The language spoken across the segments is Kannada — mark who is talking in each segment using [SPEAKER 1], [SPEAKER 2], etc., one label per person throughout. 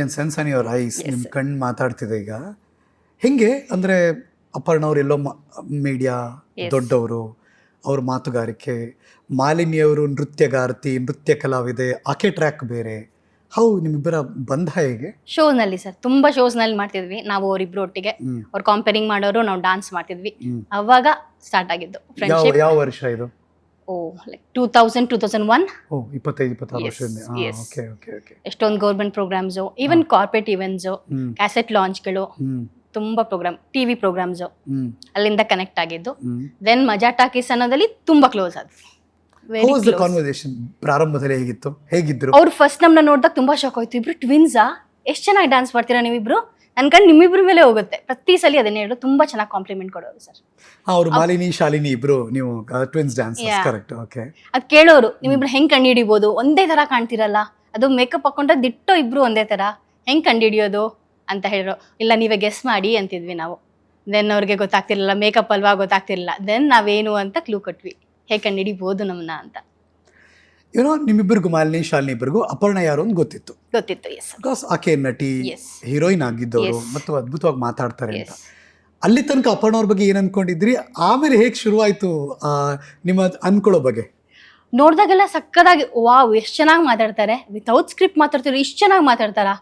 [SPEAKER 1] Can sense on your eyes ನಿಮ್ಮ ಕಣ್ಣು ಮಾತಾಡ್ತಿದೆ ಈಗ. ಹೆಂಗೆ ಅಂದರೆ ಅಪರ್ಣ ಅವ್ರು ಎಲ್ಲೋ ಮೀಡಿಯಾ ದೊಡ್ಡವರು ಅವ್ರ ಮಾತುಗಾರಿಕೆ ಮಾಲಿನಿಯವರು ನೃತ್ಯಗಾರ್ತಿ ನೃತ್ಯ ಕಲಾವಿದೆ ಆಕೆ ಟ್ರ್ಯಾಕ್ ಬೇರೆ. ಹೌ ನಿಮ್ಮಿಬ್ಬರ ಬಂಧ ಹೇಗೆ?
[SPEAKER 2] ಶೋನಲ್ಲಿ ಸರ್ ತುಂಬಾ ಶೋಸ್ನಲ್ಲಿ ಮಾಡ್ತಿದ್ವಿ. ನಾವು ಅವರಿಬ್ರು ಒಟ್ಟಿಗೆ. ಅವ್ರು ಕಾಂಪೇರಿಂಗ್ ಮಾಡೋರು ನಾವು ಡಾನ್ಸ್ ಮಾಡ್ತಿದ್ವಿ. ಅವಾಗ ಸ್ಟಾರ್ಟ್ ಆಗಿದ್ದು
[SPEAKER 1] ಯಾವ ವರ್ಷ ಇದು?
[SPEAKER 2] ಓ like two thousand two thousand one
[SPEAKER 1] oh ಇಪ್ಪತ್ತೈದು ಇಪ್ಪತ್ತಾರು
[SPEAKER 2] Yes,
[SPEAKER 1] ವರ್ಷದಿಂದ.
[SPEAKER 2] yes.
[SPEAKER 1] ಓಕೆ ಓಕೆ ಓಕೆ
[SPEAKER 2] ಎಷ್ಟೊಂದು government programmes even corporate events
[SPEAKER 1] hmm.
[SPEAKER 2] Cassette ಲಾಂಚ್ಗಳು
[SPEAKER 1] hmm.
[SPEAKER 2] ತುಂಬಾ ಪ್ರೋಗ್ರಾಮ್ ಟಿವಿ ಪ್ರೋಗ್ರಾಮ್ಸ್
[SPEAKER 1] ಹ್ಮ್.
[SPEAKER 2] ಅಲ್ಲಿಂದ ಕನೆಕ್ಟ್ ಆಗಿದ್ದು.
[SPEAKER 1] ಹ್ಮ್.
[SPEAKER 2] ದೆನ್ ಮಜಾ ಟಾಕೀಸ್ ಅನ್ನೋದಲ್ಲಿ ತುಂಬಾ ಕ್ಲೋಸ್ ಆದ್ವಿ. ವೆರಿ
[SPEAKER 1] ಕಾನ್ವರ್ಸೇಷನ್ ಪ್ರಾರಂಭದಲ್ಲಿ ಹೇಗಿತ್ತು? ಹೇಗಿದ್ರು?
[SPEAKER 2] ಅವ್ರು ಫಸ್ಟ್ ನಮ್ಮನ್ನ ನೋಡಿದಾಗ ತುಂಬಾ ಶಾಕ್ ಆಯ್ತು. ಇಬ್ರು ಟ್ವಿನ್ಸಾ ಎಷ್ಟು ಚೆನ್ನಾಗಿ ಡ್ಯಾನ್ಸ್ ಮಾಡ್ತೀರಾ ನೀವಿಬ್ರು? ನನ್ ಕಣ್ ನಿಮ್ಮಿಬ್ರ ಮೇಲೆ ಹೋಗುತ್ತೆ. ಪ್ರತಿ ಸಲ ಅದನ್ನೇ ಹೇಳು ತುಂಬಾ ಚೆನ್ನಾಗಿ ಕಾಂಪ್ಲಿಮೆಂಟ್ ಕೊಡೋರು ಸರ್.
[SPEAKER 1] ಅವರು ಮಾಲಿನಿ ಶಾಲಿನಿ ಇಬ್ರು ನೀವು twins dance
[SPEAKER 2] Yeah.
[SPEAKER 1] Correct okay
[SPEAKER 2] ಅದ್ ಕೇಳೋರು ನಿಮ್ಮಿಬ್ರು ಹೆಂಗ್ ಕಂಡಿಡಿಬೋದು ಒಂದೇ ತರ ಕಾಣ್ತಿರಲ್ಲ. ಅದು ಮೇಕಪ್ ಹಾಕೊಂಡ್ರೆ ದಿಟ್ಟೋ ಇಬ್ರು ಒಂದೇ ತರ. ಹೆಂಗ್ ಕಂಡಿಡಿಯೋದು ಅಂತ ಹೇಳಿದ್ರು. ಇಲ್ಲ ನೀವೇ ಗೆಸ್ ಮಾಡಿ ಅಂತಿದ್ವಿ ನಾವು. ದೆನ್ ಅವ್ರಿಗೆ ಗೊತ್ತಾಗ್ತಿರ್ಲಿಲ್ಲ ಮೇಕಪ್ ಅಲ್ವಾ ಗೊತ್ತಾಗ್ತಿರ್ಲಿಲ್ಲ. ದೆನ್ ನಾವೇನು ಅಂತ ಕ್ಲೂ ಕೊಟ್ವಿ. ಹೇಗೆ ಕಂಡಿಡಿಬೋದು ನಮ್ಮನ್ನ ಅಂತ.
[SPEAKER 1] ಏನೋ ನಿಮ್ಮಿಬ್ಬರಿಗೂ ಮಾಲಿನಿ ಶಾಲಿನಿ ಇಬ್ಬರಿಗೂ ಅಪರ್ಣ ಯಾರು ಅಂತ ಗೊತ್ತಿತ್ತು.
[SPEAKER 2] ಗೊತ್ತಿತ್ತು ಎಸ್
[SPEAKER 1] ಬಿಕಾಸ್ ಆಕೆ ನಟಿ
[SPEAKER 2] Yes.
[SPEAKER 1] Heroine ಆಗಿದ್ದವರು
[SPEAKER 2] Yes.
[SPEAKER 1] ಮತ್ತು ಅದ್ಭುತವಾಗಿ ಮಾತಾಡ್ತಾರೆ ಅಂತ.
[SPEAKER 2] ಎಸ್
[SPEAKER 1] ಅಲ್ಲಿ ತನಕ ಅಪರ್ಣ ಅವ್ರ ಬಗ್ಗೆ ಏನ್ ಅನ್ಕೊಂಡಿದ್ರಿ? ಆಮೇಲೆ ಹೇಗೆ ಶುರುವಾಯಿತು ನಿಮ್ಮ ಅನ್ಕೊಳ್ಳೋ ಬಗ್ಗೆ?
[SPEAKER 2] ನೋಡಿದಾಗೆಲ್ಲ ಸಕ್ಕದಾಗಿ ವಾವ್ ಎಷ್ಟು ಚೆನ್ನಾಗಿ ಮಾತಾಡ್ತಾರೆ. ವಿತೌಟ್ ಸ್ಕ್ರಿಪ್ಟ್ ಮಾತಾಡ್ತಾರೆ ಇಷ್ಟು ಚೆನ್ನಾಗಿ ಮಾತಾಡ್ತಾರಾ?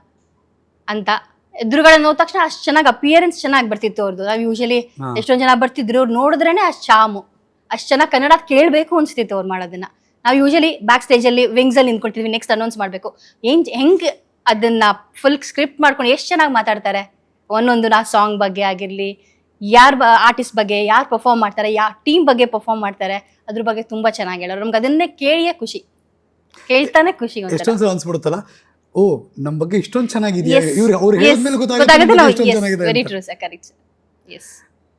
[SPEAKER 2] ಅಂತ. ಎದುರುಗಡೆ ನೋಡಿದ ತಕ್ಷಣ ಅಷ್ಟು ಚೆನ್ನಾಗಿ ಅಪಿಯರೆನ್ಸ್ ಚೆನ್ನಾಗಿ ಬರ್ತಿತ್ತು ಅವ್ರದ್ದು ನಾವು ಯೂಶಲಿ
[SPEAKER 1] ಹಾ.
[SPEAKER 2] ಎಷ್ಟೊಂದು ಜನ ಬರ್ತಿದ್ರು ಅವ್ರು ನೋಡಿದ್ರೇನೆ ಅಷ್ಟು ಚಾಮು ಅಷ್ಟು ಚೆನ್ನಾಗಿ ಕನ್ನಡ ಕೇಳಬೇಕು ಅನಿಸ್ತಿತ್ತು ಅವ್ರು ಮಾಡೋದನ್ನ. ನಾವು ಯೂಶಲಿ ಬ್ಯಾಕ್ ಸ್ಟೇಜಲ್ಲಿ ವಿಂಗ್ಸಲ್ಲಿ ನಿಂತ್ಕೊಳ್ತೀವಿ ನೆಕ್ಸ್ಟ್ ಅನೌನ್ಸ್ ಮಾಡಬೇಕು. ಏನ್ ಹೆಂಗೆ ಅದನ್ನ ಫುಲ್ ಸ್ಕ್ರಿಪ್ಟ್ ಮಾಡ್ಕೊಂಡು ಎಷ್ಟು ಚೆನ್ನಾಗಿ ಮಾತಾಡ್ತಾರೆ? ಒಂದೊಂದು ನಾ ಸಾಂಗ್ ಬಗ್ಗೆ ಆಗಿರಲಿ ಯಾರ ಆರ್ಟಿಸ್ಟ್ ಬಗ್ಗೆ ಯಾರು ಪರ್ಫಾರ್ಮ್ ಮಾಡ್ತಾರೆ ಯಾವ ಟೀಮ್ ಬಗ್ಗೆ ಪರ್ಫಾರ್ಮ್ ಮಾಡ್ತಾರೆ ಅದ್ರ ಬಗ್ಗೆ ತುಂಬಾ ಚೆನ್ನಾಗಿ ಹೇಳೋರು. ನಮ್ಗೆ ಅದನ್ನೇ ಕೇಳಿಯೇ ಖುಷಿ. ಕೇಳ್ತಾನೆ ಖುಷಿ ಒಂಥರ.
[SPEAKER 1] ಎಷ್ಟೊಂದ್ ಸಲ ಅನ್ಸ್ಬಿಡುತ್ತಲ್ಲ ಓ ನಮ್ಮ ಬಗ್ಗೆ ಇಷ್ಟೊಂದು ಚೆನ್ನಾಗಿದೆಯಾ? ಇವ್ರು ಅವ್ರು
[SPEAKER 2] yes.
[SPEAKER 1] ಹೇಳಿದ್ಮೇಲೆ ಗೊತ್ತಾಗುತ್ತೆ
[SPEAKER 2] ಗೊತ್ತಾಗುತ್ತೆ
[SPEAKER 1] ನಿಮ್ ಬಗ್ಗೆ
[SPEAKER 2] ನಾವು
[SPEAKER 1] ಚೆನ್ನಾಗಿದೆ
[SPEAKER 2] very true sir correct yes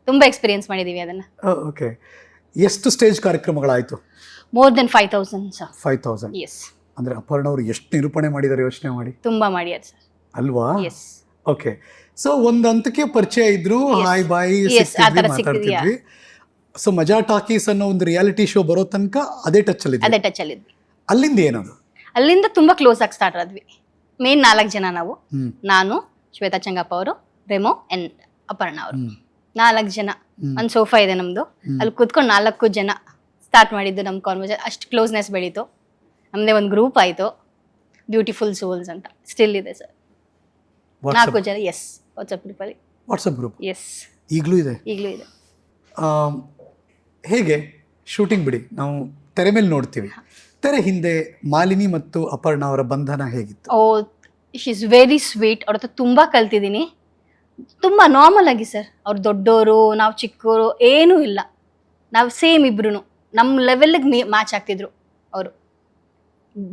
[SPEAKER 2] ತುಂಬಾ ಎಕ್ಸ್ಪೀರಿಯನ್ಸ್ ಮಾಡಿದೀವಿ ಅದನ್ನ.
[SPEAKER 1] ಓಕೆ ಎಷ್ಟು stage ಕಾರ್ಯಕ್ರಮಗಳಾಯ್ತು?
[SPEAKER 2] More then five thousand sir
[SPEAKER 1] five thousand
[SPEAKER 2] yes
[SPEAKER 1] ಅಂದ್ರೆ ಅಪರ್ಣ ಅವರು ಎಷ್ಟು ನಿರೂಪಣೆ ಮಾಡಿದ್ದಾರೆ ಯೋಚನೆ ಮಾಡಿ?
[SPEAKER 2] ತುಂಬಾ ಮಾಡ್ಯಾರ ಸರ್
[SPEAKER 1] ಅಲ್ವಾ?
[SPEAKER 2] ಎಸ್
[SPEAKER 1] ಓಕೆ ಸೊ ಒಂದ್ ಹಂತಕ್ಕೆ ಪರಿಚಯ ಇದ್ರು. ಹಾಯ್ ಬಾಯ್ ಮಾತಾಡ್ತಿದ್ವಿ. ಸೊ ಮಜಾ ಟಾಕೀಸ್ ಅನ್ನೋ ಒಂದು ರಿಯಾಲಿಟಿ ಶೋ ಬರೋ ತನಕ ಅದೇ ಟಚ್ ಅಲ್ಲಿ
[SPEAKER 2] ಅದೇ ಟಚ್ ಅಲ್ಲಿ
[SPEAKER 1] ಅಲ್ಲಿಂದ ಏನದು?
[SPEAKER 2] ಅಲ್ಲಿಂದ ತುಂಬಾ ಕ್ಲೋಸ್ ಆಗಿ ಸ್ಟಾರ್ಟ್ ಆದ್ವಿ. ಮೇನ್ ನಾಲ್ಕು ಜನ ನಾವು. ನಾನು ಶ್ವೇತಾ ಚಂಗಪ್ಪ ಅವರು ರೆಮೋ ಎನ್ ಅಪರ್ಣ ಅವರು. ನಾಲ್ಕು ಜನ. ಒಂದು ಸೋಫಾ ಇದೆ ನಮ್ದು. ಅಲ್ಲಿ ಕೂತ್ಕೊಂಡು ನಾಲ್ಕು ಜನ. ಸ್ಟಾರ್ಟ್ ಮಾಡಿದ್ದು ನಮ್ಮ ಕಾನ್ವರ್ಸೇಷನ್ ಅಷ್ಟು ಕ್ಲೋಸ್ನೆಸ್ ಬೆಳೀತು. ನಮ್ಮದೇ ಒಂದು ಗ್ರೂಪ್ ಆಯಿತು. ಬ್ಯೂಟಿಫುಲ್ ಸೋಲ್ಸ್ ಅಂತ. ಸ್ಟಿಲ್ ಇದೆ ಸರ್ ನಾಲ್ಕು ಜನ ಎಸ್ ವಾಟ್ಸಪ್ ಗ್ರೂಪಲ್ಲಿ
[SPEAKER 1] ವಾಟ್ಸಪ್ ಗ್ರೂಪ್
[SPEAKER 2] ಎಸ್
[SPEAKER 1] ಈಗಲೂ ಇದೆ?
[SPEAKER 2] ಈಗಲೂ ಇದೆ.
[SPEAKER 1] ಹೇಗೆ? ಶೂಟಿಂಗ್ ಬಿಡಿ. ನಾವು ತೆರೆ ಮೇಲೆ ನೋಡ್ತೀವಿ. ತೆರೆ ಹಿಂದೆ ಮಾಲಿನಿ ಮತ್ತು ಅಪರ್ಣ ಅವರ ಬಂಧನ ಹೇಗಿತ್ತು?
[SPEAKER 2] Oh she is very sweet ಅವ್ರ ಹತ್ರ ತುಂಬ ಕಲ್ತಿದ್ದೀನಿ. ತುಂಬ ನಾರ್ಮಲ್ ಆಗಿ ಸರ್ ಅವ್ರು ದೊಡ್ಡೋರು ನಾವು ಚಿಕ್ಕೋರು ಏನೂ ಇಲ್ಲ. ನಾವು ಸೇಮ್ ಇಬ್ರು ನಮ್ಮ ಲೆವೆಲ್ಗೆ ಮ್ಯಾಚ್ ಆಗ್ತಿದ್ರು ಅವರು.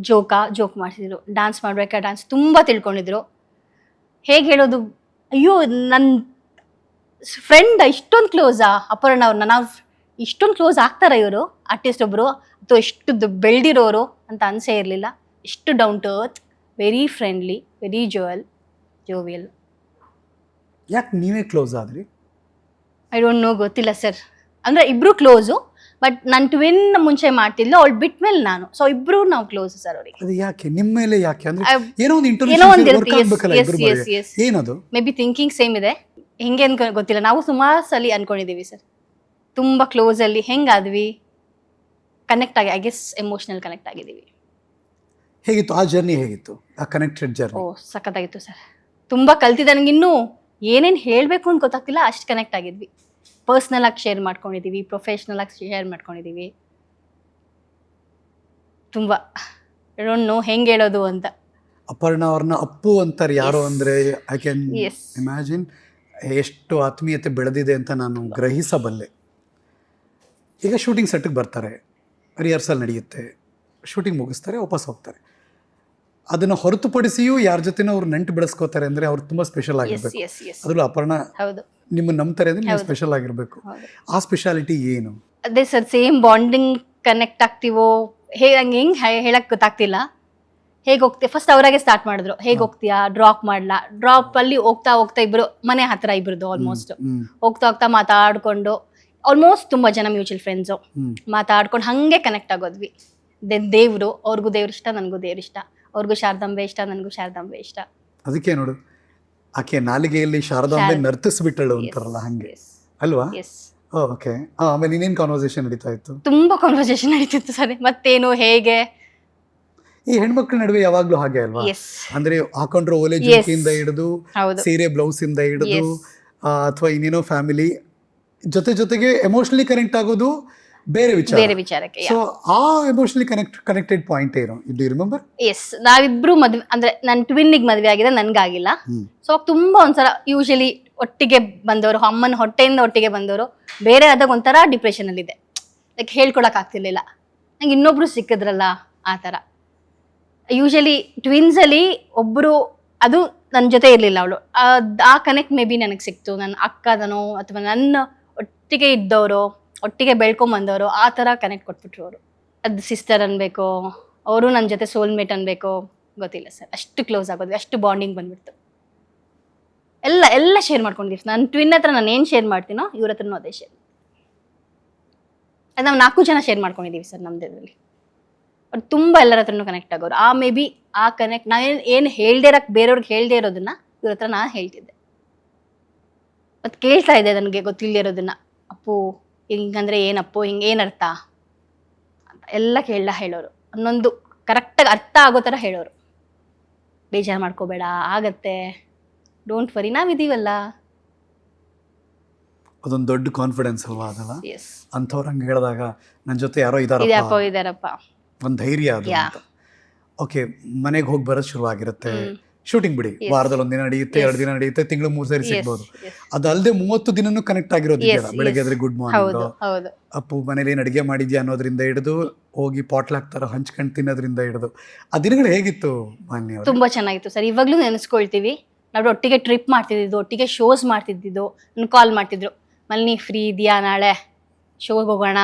[SPEAKER 2] ಜೋಕ ಜೋಕ್ ಮಾಡ್ತಿದ್ರು. ಡ್ಯಾನ್ಸ್ ಮಾಡಬೇಕಾ ಡ್ಯಾನ್ಸ್ ತುಂಬ ತಿಳ್ಕೊಂಡಿದ್ರು. ಹೇಗೆ ಹೇಳೋದು? ಅಯ್ಯೋ ನನ್ನ ಫ್ರೆಂಡ್ ಇಷ್ಟೊಂದು ಕ್ಲೋಸಾ ಅಪರ್ಣ ಅವ್ರನ್ನ ನಾವು ಇಷ್ಟೊಂದು ಕ್ಲೋಸ್ ಆಗ್ತಾರ ಇವರು ಆರ್ಟಿಸ್ಟ್ ಒಬ್ಬರು ಅಥವಾ ಎಷ್ಟು ಬೆಳೆದಿರೋರು ಬೆಳ್ದಿರೋರು ಅಂತ ಅನಿಸೇ ಇರಲಿಲ್ಲ. ಇಷ್ಟು down to earth very friendly very Joel jovial
[SPEAKER 1] ಯಾಕೆ ನೀವೇ ಕ್ಲೋಸ್ ಆದ್ರಿ?
[SPEAKER 2] ಐ ಡೋಂಟ್ ನೋ ಗೊತ್ತಿಲ್ಲ ಸರ್ ಅಂದರೆ ಇಬ್ರು ಕ್ಲೋಸು ಬಟ್ ನನ್ನ ಟ್ವಿನ್ ಮುಂಚೆ ಮಾಡ್ತಿದ್ಲು ಅವಳು ಬಿಟ್ಮೇಲೆ ನಾನು. ಸೊ ಇಬ್ರು ನಾವು ಕ್ಲೋಸ್ ಸರ್ ಅವರಿಗೆ.
[SPEAKER 1] ಅದು ಯಾಕೆ? ನಿಮ್ಮ ಮೇಲೆ ಯಾಕೆ? ಅಂದ್ರೆ ಏನೋ ಒಂದು
[SPEAKER 2] ಏನೋ ಒಂದು
[SPEAKER 1] ಇಂಟರ್ವ್ಯೂ ವರ್ಕ್
[SPEAKER 2] ಇರುತ್ತೆ
[SPEAKER 1] ಆಗ್ಬೇಕಲ್ಲ
[SPEAKER 2] ಎಸ್
[SPEAKER 1] ಇಬ್ರು
[SPEAKER 2] ಎಸ್ ಎಸ್
[SPEAKER 1] ಏನದು?
[SPEAKER 2] ಮೇ ಬಿ ಥಿಂಕಿಂಗ್ ಸೇಮ್ ಇದೆ. ಹೆಂಗೆ ಅನ್ಕೊ ಗೊತ್ತಿಲ್ಲ. ನಾವು ಸುಮಾರು ಸಲ ಅನ್ಕೊಂಡಿದ್ದೀವಿ ಸರ್ ತುಂಬ ಕ್ಲೋಸಲ್ಲಿ ಹೆಂಗಾದ್ವಿ ಕನೆಕ್ಟ್ ಆಗಿ ಐ ಗೆಸ್ ಎಮೋಷನಲ್ ಕನೆಕ್ಟ್ ಆಗಿದ್ದೀವಿ
[SPEAKER 1] ಹೇಗಿತ್ತು? ಆ ಜರ್ನಿ ಹೇಗಿತ್ತು? ಆ ಕನೆಕ್ಟೆಡ್ ಜರ್ನಿ ಓ
[SPEAKER 2] ಸಖತ್ತಾಗಿತ್ತು ಸರ್ ತುಂಬ ಕಲ್ತಿದ್ದೆ ನನಗಿನ್ನೂ ಇನ್ನೂ. ಏನೇನು ಹೇಳಬೇಕು ಅಂತ ಗೊತ್ತಾಗ್ತಿಲ್ಲ ಅಷ್ಟು ಕನೆಕ್ಟ್ ಆಗಿದ್ವಿ. ಪರ್ಸ್ನಲ್ ಆಗಿ ಶೇರ್ ಮಾಡ್ಕೊಂಡಿದ್ದೀವಿ ಪ್ರೊಫೆಷ್ನಲ್ ಆಗಿ ಶೇರ್ ಮಾಡ್ಕೊಂಡಿದ್ದೀವಿ ತುಂಬ. ಡೋಂಟ್ ನೋ ಹೆಂಗೆ ಹೇಳೋದು ಅಂತ.
[SPEAKER 1] ಅಪರ್ಣ ಅವ್ರನ್ನ ಅಪ್ಪು ಅಂತಾರೆ ಯಾರು
[SPEAKER 2] ಅಂದರೆ
[SPEAKER 1] ಅಂದ್ರೆ ಐ ಕ್ಯಾನ್ ಇಮ್ಯಾಜಿನ್ ಎಷ್ಟು ಆತ್ಮೀಯತೆ ಬೆಳೆದಿದೆ ಅಂತ ನಾನು ಗ್ರಹಿಸಬಲ್ಲೆ. ಈಗ ಶೂಟಿಂಗ್ ಸೆಟ್ಗೆ ಬರ್ತಾರೆ ರಿಹರ್ಸಲ್ ನಡೆಯುತ್ತೆ ಶೂಟಿಂಗ್ ಮುಗಿಸ್ತಾರೆ ವಾಪಸ್ ಹೋಗ್ತಾರೆ. ಅದನ್ನು ಹೊರತುಪಡಿಸಿಯೂ ಯಾರ ಜೊತೆನೂ ಅವ್ರು ನೆಂಟು ಬೆಳೆಸ್ಕೋತಾರೆ ಅಂದ್ರೆ ಅವ್ರು ತುಂಬಾ ಸ್ಪೆಷಲ್ ಆಗಿರ್ಬೇಕು. ಅದ್ರಲ್ಲೂ ಅಪರ್ಣ ನಿಮ್ಮನ್ನು ನಂಬ್ತಾರೆ ಅಂದ್ರೆ ನೀವು ಸ್ಪೆಷಲ್ ಆಗಿರಬೇಕು. ಆ ಸ್ಪೆಷಾಲಿಟಿ ಏನು?
[SPEAKER 2] ಅದೇ ಸರ್ ಸೇಮ್ ಬಾಂಡಿಂಗ್ ಕನೆಕ್ಟ್ ಆಗ್ತೀವೋ? ಹೇಗೆ ಹಂಗೆ ಹೆಂಗೆ ಹೇಳಕ್ ಗೊತ್ತಾಗ್ತಿಲ್ಲ. ಹೇಗೆ ಹೋಗ್ತೀವಿ ಫಸ್ಟ್ ಅವರಾಗೆ ಸ್ಟಾರ್ಟ್ ಮಾಡಿದ್ರು. ಹೇಗೆ ಹೋಗ್ತೀಯಾ? ಡ್ರಾಪ್ ಮಾಡ್ಲಾ? ಡ್ರಾಪ್ ಅಲ್ಲಿ ಹೋಗ್ತಾ ಹೋಗ್ತಾ ಇಬ್ರು ಮನೆ ಹತ್ರ ಇಬ್ರದ್ದು ಆಲ್ಮೋಸ್ಟ್ ಹೋಗ್ತಾ ಹೋಗ್ತಾ ಮಾತಾಡ್ಕೊಂಡು ಆಲ್ಮೋಸ್ಟ್ ತುಂಬಾ ಜನ ಮ್ಯೂಚುವಲ್ ಫ್ರೆಂಡ್ಸು ಮಾತಾಡ್ಕೊಂಡು ಹಂಗೆ ಕನೆಕ್ಟ್ ಆಗೋದ್ವಿ. ದೆನ್ ದೇವರು ಅವ್ರಿಗೂ ದೇವ್ರ ಇಷ್ಟ ನನಗೂ ದೇವ್ರ ಇಷ್ಟ. ಅವ್ರಿಗೂ ಶಾರದಾಂಬೆ ಇಷ್ಟ ನನಗೂ ಶಾರದಾಂಬೆ ಇಷ್ಟ.
[SPEAKER 1] ಅದಕ್ಕೆ ನೋಡು ಆಕೆ ನಾಲಿಗೆಯಲ್ಲಿ ಶಾರದಾಂಬೆ ನರ್ತಿಸ್ಬಿಟ್ಟಳು ಅಂತಾರಲ್ಲ ಹಂಗೆ. ಅಲ್ವಾ? ಓಕೆ ಆಮೇಲೆ ಇನ್ನೇನು ಕಾನ್ವರ್ಸೇಷನ್ ನಡೀತಾ ಇತ್ತು?
[SPEAKER 2] ತುಂಬಾ ಕಾನ್ವರ್ಸೇಷನ್ ನಡೀತಿತ್ತು ಸರ್. ಮತ್ತೇನು ಹೇಗೆ?
[SPEAKER 1] ಈ ಹೆಣ್ಮಕ್ಳ ನಡುವೆ ಯಾವಾಗ್ಲೂ ಹಾಗೆ ಅಲ್ವಾ? ಅಂದ್ರೆ ಹಾಕೊಂಡ್ರೆ ಓಲೆ. ಜುಂಕಿಯಿಂದ ಹಿಡಿದು ಸೀರೆ ಬ್ಲೌಸ್ ಇಂದ ಹಿಡಿದು. ಅಥವಾ ಇನ್ನೇನೋ ಫ್ಯಾಮಿಲಿ ಜೊತೆ ಜೊತೆಗೆ ಎಮೋಷನಲಿ ಕನೆಕ್ಟ್ ಆಗೋದು ಬೇರೆ ವಿಚಾರ.
[SPEAKER 2] ಬೇರೆ ವಿಚಾರಕ್ಕೆ
[SPEAKER 1] ಸೊ ಆ ಎಮೋಷನಲಿ ಕನೆಕ್ಟ್ ಕನೆಕ್ಟೆಡ್ ಪಾಯಿಂಟ್ ಏನು? ಇದು ರಿಮೆಂಬರ್
[SPEAKER 2] ಎಸ್ ನಾವಿಬ್ರು ಮದ್ವೆ ಅಂದ್ರೆ ನನ್ನ ಟ್ವಿನ್ನಿಗೆ ಮದ್ವೆ ಆಗಿದೆ ನನ್ಗಾಗಿಲ್ಲ.
[SPEAKER 1] ಆಗಿಲ್ಲ
[SPEAKER 2] ಸೊ ತುಂಬಾ ಒಂದ್ಸಲ ಯೂಶಲಿ ಒಟ್ಟಿಗೆ ಬಂದವರು ಅಮ್ಮನ ಹೊಟ್ಟೆಯಿಂದ ಒಟ್ಟಿಗೆ ಬಂದವರು ಬೇರೆ ಆದಾಗ ಒಂಥರ ಡಿಪ್ರೆಷನ್ ಅಲ್ಲಿ ಇದೆ ಲೈಕ್ ಹೇಳ್ಕೊಳಕ್ ಆಗ್ತಿರ್ಲಿಲ್ಲ. ನಂಗೆ ಇನ್ನೊಬ್ರು ಸಿಕ್ಕಿದ್ರಲ್ಲ ಆ ಥರ. ಯೂಶಲಿ ಟ್ವಿನ್ಸ್ ಅಲ್ಲಿ ಒಬ್ರು ಅದು ನನ್ನ ಜೊತೆ ಇರ್ಲಿಲ್ಲ ಅವಳು. ಆ ಕನೆಕ್ಟ್ ಮೇ ಬಿ ನನಗೆ ಸಿಕ್ತು. ನನ್ನ ಅಕ್ಕದನೋ ಅಥವಾ ನನ್ನ ಒಟ್ಟಿಗೆ ಇದ್ದವರು ಒಟ್ಟಿಗೆ ಬೆಳ್ಕೊಂಬಂದವರು ಆ ಥರ ಕನೆಕ್ಟ್ ಕೊಟ್ಬಿಟ್ರು ಅವರು. ಅದು ಸಿಸ್ಟರ್ ಅನ್ಬೇಕು, ಅವರು ನನ್ನ ಜೊತೆ ಸೋಲ್ಮೇಟ್ ಅನ್ಬೇಕು, ಗೊತ್ತಿಲ್ಲ ಸರ್ ಅಷ್ಟು ಕ್ಲೋಸ್ ಆಗೋದು, ಅಷ್ಟು ಬಾಂಡಿಂಗ್ ಬಂದ್ಬಿಡ್ತು. ಎಲ್ಲ ಎಲ್ಲ ಶೇರ್ ಮಾಡ್ಕೊಂಡಿದ್ದೀವಿ ನನ್ನ ಟ್ವಿನ್ ಹತ್ರ ನಾನು ಏನು ಶೇರ್ ಮಾಡ್ತೀನೋ, ಇವ್ರ ಹತ್ರನೂ ಅದೇ ಶೇರ್ ಅದು ನಾವು ನಾಲ್ಕು ಜನ ಶೇರ್ ಮಾಡ್ಕೊಂಡಿದ್ದೀವಿ ಸರ್ ನಮ್ದು ದೇಹದಲ್ಲಿ ಅವ್ರು ತುಂಬ ಎಲ್ಲರ ಹತ್ರನೂ ಕನೆಕ್ಟ್ ಆಗೋರು. ಆ ಮೇ ಬಿ ಆ ಕನೆಕ್ಟ್ ನಾವೇನು ಏನು ಹೇಳ್ದೇ ಇರೋಕ್ಕೆ ಬೇರೆಯವ್ರಿಗೆ ಹೇಳ್ದೇ ಇರೋದನ್ನ ಇವ್ರ ಹತ್ರ ನಾನು ಹೇಳ್ತಿದ್ದೆ. ಮತ್ತು ಕೇಳ್ತಾ ಇದ್ದೆ ನನಗೆ ಗೊತ್ತಿಲ್ಲದೆ ಇರೋದನ್ನ ಅಪ್ಪು ಹಿಂಗಂದ್ರೆ ಏನಪ್ಪೋ ಹಿಂಗೆ ಏನರ್ಥ ಅರ್ಥ? ಅಂತ ಎಲ್ಲ ಕೇಳ ಹೇಳೋರು. ಒಂದೊಂದು ಕರೆಕ್ಟಾಗಿ ಅರ್ಥ ಆಗೋ ಥರ ಹೇಳೋರು. ಬೇಜಾರು ಮಾಡ್ಕೋಬೇಡ ಆಗತ್ತೆ. ಡೋಂಟ್ ವರಿ ನಾವಿದೀವಲ್ಲ
[SPEAKER 1] ಅದೊಂದು ದೊಡ್ಡ ಕಾನ್ಫಿಡೆನ್ಸ್ ಅಲ್ವಾ ಅದಲ್ಲ?
[SPEAKER 2] ಎಸ್
[SPEAKER 1] ಅಂಥವ್ರು ಹಂಗೆ ಹೇಳಿದಾಗ ನನ್ನ ಜೊತೆ ಯಾರೋ ಇದಾರಪ್ಪ.
[SPEAKER 2] ಇದಾರಪ್ಪ.
[SPEAKER 1] ಒಂದು ಧೈರ್ಯ ಅದು ಓಕೆ ಮನೆಗೆ ಹೋಗಿ ಬರೋದು ಶುರು ಆಗಿರುತ್ತೆ
[SPEAKER 2] ಹ್ಮ್.
[SPEAKER 1] ಶೂಟಿಂಗ್ ಬಿಡಿ. ವಾರದಲ್ಲಿ ಒಂದಿನ ನಡೆಯುತ್ತೆ. ಎರಡು ದಿನ ನಡೆಯುತ್ತೆ ತಿಂಗಳು ಮೂರು ಸರಿ ಸಿಗ್ಬೋದು. ಅದಲ್ಲದೆ ಮೂವತ್ತು ದಿನನೂ ಕನೆಕ್ಟ್ ಆಗಿರೋದು ಬೆಳಗ್ಗೆ ಆದ್ರೆ ಗುಡ್ ಮಾರ್ನಿಂಗ್ ಅಪ್ಪು ಮನೇಲಿ ಏನು ಅಡುಗೆ ಮಾಡಿದ್ಯಾ ಅನ್ನೋದ್ರಿಂದ ಹಿಡಿದು ಹೋಗಿ ಪಾಟ್ಲಾಕ್ ಹಾಕ್ತಾರ ಹಂಚ್ಕೊಂಡು ತಿನ್ನೋದ್ರಿಂದ ಹಿಡಿದು. ಆ ದಿನಗಳು ಹೇಗಿತ್ತು ಮಾನ್ಯ?
[SPEAKER 2] ತುಂಬಾ ಚೆನ್ನಾಗಿತ್ತು ಸರ್. ಇವಾಗ್ಲೂ ನೆನೆಸ್ಕೊಳ್ತೀವಿ. ನಾವು ಒಟ್ಟಿಗೆ ಟ್ರಿಪ್ ಮಾಡ್ತಿದ್ದಿದ್ದು ಒಟ್ಟಿಗೆ ಶೋಸ್ ಮಾಡ್ತಿದ್ದಿದ್ದು ಕಾಲ್ ಮಾಡ್ತಿದ್ರು. ಮಲ್ಲಿ ಫ್ರೀ ಇದೆಯಾ ನಾಳೆ? ಶೋಗೆ ಹೋಗೋಣ?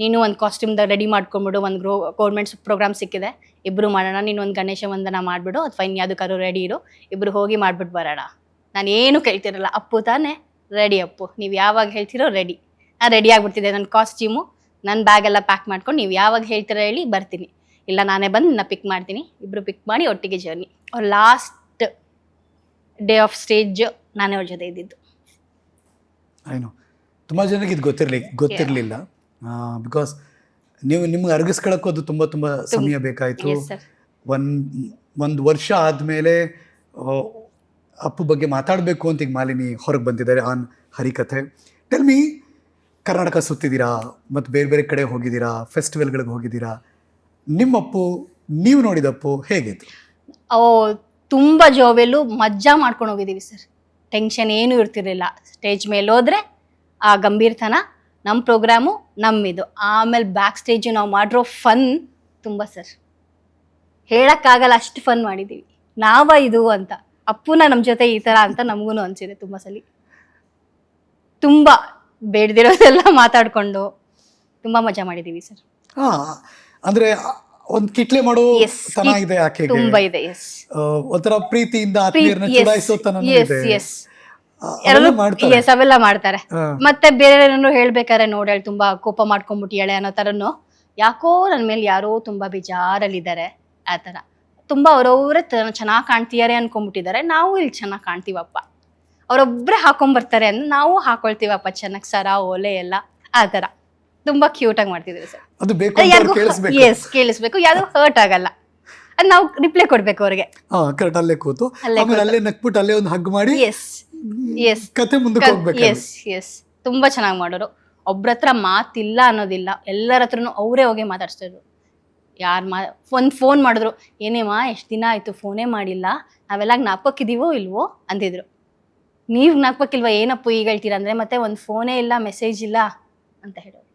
[SPEAKER 2] ನೀನು ಒಂದು ಕಾಸ್ಟ್ಯೂಮ್ದ ರೆಡಿ ಮಾಡ್ಕೊಂಬಿಡು ಒಂದು ಗ್ರೋ ಗೌರ್ಮೆಂಟ್ಸ್ ಪ್ರೋಗ್ರಾಮ್ ಸಿಕ್ಕಿದೆ. ಇಬ್ಬರು ಮಾಡೋಣ, ನೀನು ಒಂದು ಗಣೇಶ ವಂದನ ಮಾಡಿಬಿಡು ಅಥವಾ ಇನ್ಯಾವುದಕ್ಕಾದ್ರು ರೆಡಿ ಇರು. ಇಬ್ಬರು ಹೋಗಿ ಮಾಡ್ಬಿಟ್ಟು ಬರೋಣ. ನಾನು ಏನು ಕೇಳ್ತಿರಲ್ಲ, ಅಪ್ಪು ತಾನೇ ರೆಡಿ ಅಪ್ಪು. ನೀವು ಯಾವಾಗ ಹೇಳ್ತಿರೋ ರೆಡಿ ನಾನು ರೆಡಿ ಆಗಿಬಿಡ್ತಿದ್ದೆ ನನ್ನ ಕಾಸ್ಟ್ಯೂಮು ನನ್ನ ಬ್ಯಾಗೆಲ್ಲ ಪ್ಯಾಕ್ ಮಾಡ್ಕೊಂಡು, ನೀವು ಯಾವಾಗ ಹೇಳ್ತೀರೋ ಹೇಳಿ ಬರ್ತೀನಿ. ಇಲ್ಲ, ನಾನೇ ಬಂದು ನಾನು ಪಿಕ್ ಮಾಡ್ತೀನಿ. ಇಬ್ಬರು ಪಿಕ್ ಮಾಡಿ ಒಟ್ಟಿಗೆ ಜರ್ನಿ ಅವ್ರ ಲಾಸ್ಟ್ ಡೇ ಆಫ್ ಸ್ಟೇಜ್ ನಾನೇ ಅವ್ರ ಜೊತೆ ಇದ್ದಿದ್ದು.
[SPEAKER 1] ಏನು ತುಂಬ ಜನಕ್ಕೆ ಇದು ಗೊತ್ತಿರಲಿ ಗೊತ್ತಿರಲಿಲ್ಲ. ಬಿಕಾಸ್ ನೀವು ನಿಮ್ಗೆ ಅರಗಿಸ್ಕೊಳಕ್ಕೂ ಅದು ತುಂಬ ತುಂಬ ಸಮಯ ಬೇಕಾಯಿತು. ಒಂದು ಒಂದು ವರ್ಷ ಆದಮೇಲೆ ಅಪ್ಪು ಬಗ್ಗೆ ಮಾತಾಡಬೇಕು ಅಂತ ಈಗ ಮಾಲಿನಿ ಹೊರಗೆ ಬಂದಿದ್ದಾರೆ ಆನ್ ಹರಿಕಥೆ. ಟೆಲ್ ಮೀ ಕರ್ನಾಟಕ ಸುತ್ತಿದ್ದೀರಾ? ಮತ್ತು ಬೇರೆ ಬೇರೆ ಕಡೆ ಹೋಗಿದ್ದೀರಾ? ಫೆಸ್ಟಿವಲ್ಗಳಿಗೆ ಹೋಗಿದ್ದೀರಾ? ನಿಮ್ಮಪ್ಪು ನೀವು ನೋಡಿದಪ್ಪು ಹೇಗಿತ್ತು
[SPEAKER 2] ಓ ತುಂಬ ಜೋವೆಲ್ಲು ಮಜ್ಜಾ ಮಾಡ್ಕೊಂಡು ಹೋಗಿದ್ದೀವಿ ಸರ್ ಟೆನ್ಷನ್ ಏನೂ ಇರ್ತಿರಲಿಲ್ಲ. ಸ್ಟೇಜ್ ಮೇಲೆ ಹೋದರೆ ಆ ಗಂಭೀರತನ ನಮ್ಮ ಪ್ರೋಗ್ರಾಮು ನಮ್ಮಿದು. ಆಮೇಲೆ ಬ್ಯಾಕ್ ಸ್ಟೇಜ್ ನಾವು ಮಾಡಿರೋ ಫನ್ ತುಂಬ ಸರ್ ಹೇಳಕ್ಕಾಗಲ್ಲ ಅಷ್ಟು ಫನ್ ಮಾಡಿದ್ದೀವಿ ನಾವ ಇದು ಅಂತ. ಅಪ್ಪುನ ನಮ್ಮ ಜೊತೆ ಈ ಥರ ಅಂತ ನಮಗೂ ಅನ್ಸಿದೆ ತುಂಬ ಸಲ. ತುಂಬ ಬೇಡದಿರೋದೆಲ್ಲ ಮಾತಾಡ್ಕೊಂಡು ತುಂಬ ಮಜಾ ಮಾಡಿದ್ದೀವಿ ಸರ್
[SPEAKER 1] ಹಾ ಅಂದ್ರೆ ಒಂದು ಕಿಟ್ಲೆ ಮಾಡೋ ತನ ಇದೆ
[SPEAKER 2] ತುಂಬ ಇದೆ ಎಸ್
[SPEAKER 1] ಒಂಥರ ಪ್ರೀತಿಯಿಂದ ಆತ್ಮೀಯರನ್ನ ಚುಡಾಯಿಸೋ ತನ
[SPEAKER 2] ಎಸ್
[SPEAKER 1] ಇದೆ.
[SPEAKER 2] ಎಸ್
[SPEAKER 1] ಅವೆಲ್ಲ ಮಾಡ್ತಾರೆ.
[SPEAKER 2] ಎಸ್ ಅವೆಲ್ಲ ಮಾಡ್ತಾರೆ. ಮತ್ತೆ ಬೇರೆ ಏನಾದ್ರು ಹೇಳ್ಬೇಕಾರೆ ನೋಡೇಳು ತುಂಬಾ ಕೋಪ ಮಾಡ್ಕೊಂಡ್ಬಿಟ್ಟಿಯಾಳೆ ಅನ್ನೋ ತರನು ಯಾಕೋ ನನ್ನ ಮೇಲೆ ಯಾರೋ ತುಂಬಾ ಬೇಜಾರಲ್ಲಿದ್ದಾರೆ ಆ ತರ ತುಂಬಾ ಅವರವರೇ ಚೆನ್ನಾಗಿ ಕಾಣ್ತೀಯಾರೆ ಅನ್ಕೊಂಡ್ಬಿಟ್ಟಿದ್ದಾರೆ. ನಾವು ಇಲ್ಲಿ ಚೆನ್ನಾಗಿ ಕಾಣ್ತೀವಪ್ಪ. ಹಾಕೊಂಡ್ ಹಾಕೊಂಡ್ಬರ್ತಾರೆ ಅಂದ್ರೆ ನಾವು ಹಾಕೊಳ್ತೀವಪ್ಪ ಚೆನ್ನಾಗಿ ಸರ ಓಲೆ ಎಲ್ಲ ಆ ತರ ತುಂಬಾ ಆಗಿ ಮಾಡ್ತಿದ್ದೀವಿ ಸರ್. ಎಸ್ ಕೇಳಿಸ್ಬೇಕು. ಯಾರು ಹರ್ಟ್ ಆಗಲ್ಲ. ಅದು ನಾವು ರಿಪ್ಲೈ ಕೊಡ್ಬೇಕು ಅವ್ರಿಗೆ.
[SPEAKER 1] ಕರೆಕ್ಟ್ ಅಲ್ಲೇ ಕೂತು.
[SPEAKER 2] ಅಲ್ಲೇ
[SPEAKER 1] ನಕ್ಬಿಟ್ಟು ಅಲ್ಲೇ ಒಂದು ಹಗ್ ಮಾಡಿ
[SPEAKER 2] ಎಸ್
[SPEAKER 1] ಕತೆ ಮುಂದಕ್ಕೆ ಹೋಗ್ಬೇಕು
[SPEAKER 2] ಎಸ್ ಎಸ್ ತುಂಬಾ ಚೆನ್ನಾಗಿ ಮಾಡೋರು ಒಬ್ರ ಹತ್ರ ಮಾತಿಲ್ಲ ಅನ್ನೋದಿಲ್ಲ. ಎಲ್ಲರ ಹತ್ರನು ಅವರೇ ಹೋಗಿ ಮಾತಾಡ್ಸ್ತಿದ್ರು ಯಾರು ಮಾ ಒಂದು ಫೋನ್ ಮಾಡಿದ್ರು. ಏನೇಮ್ಮ ಎಷ್ಟು ದಿನ ಆಯಿತು? ಫೋನೇ ಮಾಡಿಲ್ಲ. ನಾವೆಲ್ಲ ಜ್ಞಾಪಕಿದೀವೋ ಇಲ್ವೋ? ಅಂತಿದ್ರು. ನೀವು ಜ್ಞಾಪಕ್ಕಿಲ್ವ ಏನಪ್ಪ ಈಗ ಹೇಳ್ತೀರಾ ಅಂದರೆ ಮತ್ತೆ ಒಂದು ಫೋನೇ ಇಲ್ಲ ಮೆಸೇಜ್ ಇಲ್ಲ ಅಂತ ಹೇಳೋರು.